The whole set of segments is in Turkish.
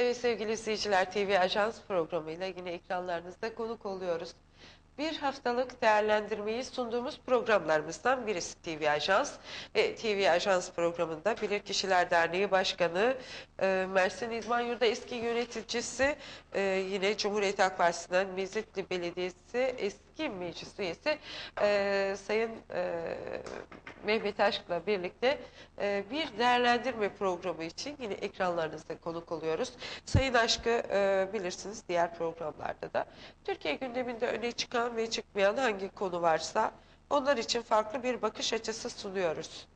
Evet sevgili izleyiciler TV Ajans programıyla yine ekranlarınızda konuk oluyoruz. Bir haftalık değerlendirmeyi sunduğumuz programlarımızdan birisi TV Ajans. Ve TV Ajans programında Bilirkişiler Derneği Başkanı e, Mersin İzman Yurda eski yöneticisi e, yine Cumhuriyet Halk Partisi'nden Mezitli Belediyesi eski meclis üyesi e, Sayın e, Mehmet Aşk'la birlikte e, bir değerlendirme programı için yine ekranlarınızda konuk oluyoruz. Sayın Aşk'ı e, bilirsiniz diğer programlarda da. Türkiye gündeminde öne çıkan ve çıkmayan hangi konu varsa onlar için farklı bir bakış açısı sunuyoruz.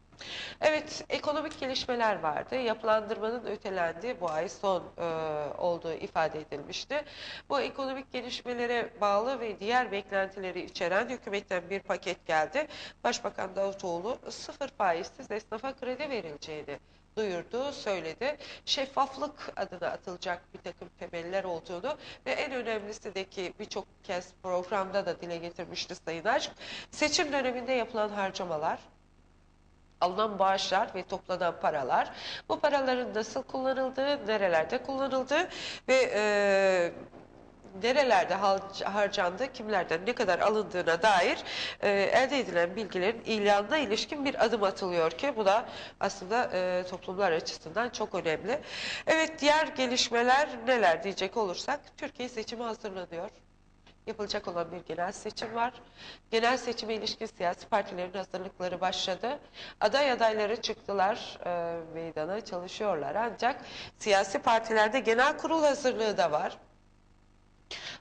Evet, ekonomik gelişmeler vardı. Yapılandırmanın ötelendiği bu ay son e, olduğu ifade edilmişti. Bu ekonomik gelişmelere bağlı ve diğer beklentileri içeren hükümetten bir paket geldi. Başbakan Davutoğlu sıfır faizsiz esnafa kredi verileceğini duyurdu, söyledi. Şeffaflık adına atılacak bir takım temeller olduğunu ve en önemlisi de ki birçok kez programda da dile getirmişti Sayın Aşk, seçim döneminde yapılan harcamalar, alınan bağışlar ve toplanan paralar, bu paraların nasıl kullanıldığı, nerelerde kullanıldığı ve e, nerelerde harcandığı, kimlerden ne kadar alındığına dair e, elde edilen bilgilerin ilanına ilişkin bir adım atılıyor ki bu da aslında e, toplumlar açısından çok önemli. Evet diğer gelişmeler neler diyecek olursak Türkiye seçimi hazırlanıyor yapılacak olan bir genel seçim var. Genel seçime ilişkin siyasi partilerin hazırlıkları başladı. Aday adayları çıktılar e, meydana çalışıyorlar. Ancak siyasi partilerde genel kurul hazırlığı da var.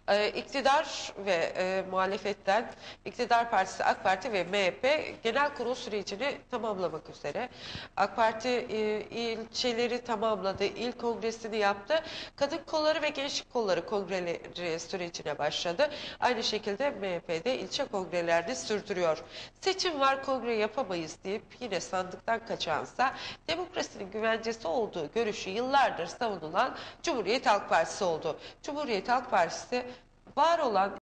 Ee, iktidar ve e, muhalefetten iktidar partisi AK Parti ve MHP genel kurul sürecini tamamlamak üzere. AK Parti e, ilçeleri tamamladı, il kongresini yaptı. Kadın kolları ve gençlik kolları kongreleri sürecine başladı. Aynı şekilde MHP de ilçe kongrelerini sürdürüyor. Seçim var kongre yapamayız deyip yine sandıktan kaçansa demokrasinin güvencesi olduğu görüşü yıllardır savunulan Cumhuriyet Halk Partisi oldu. Cumhuriyet Halk Partisi var olan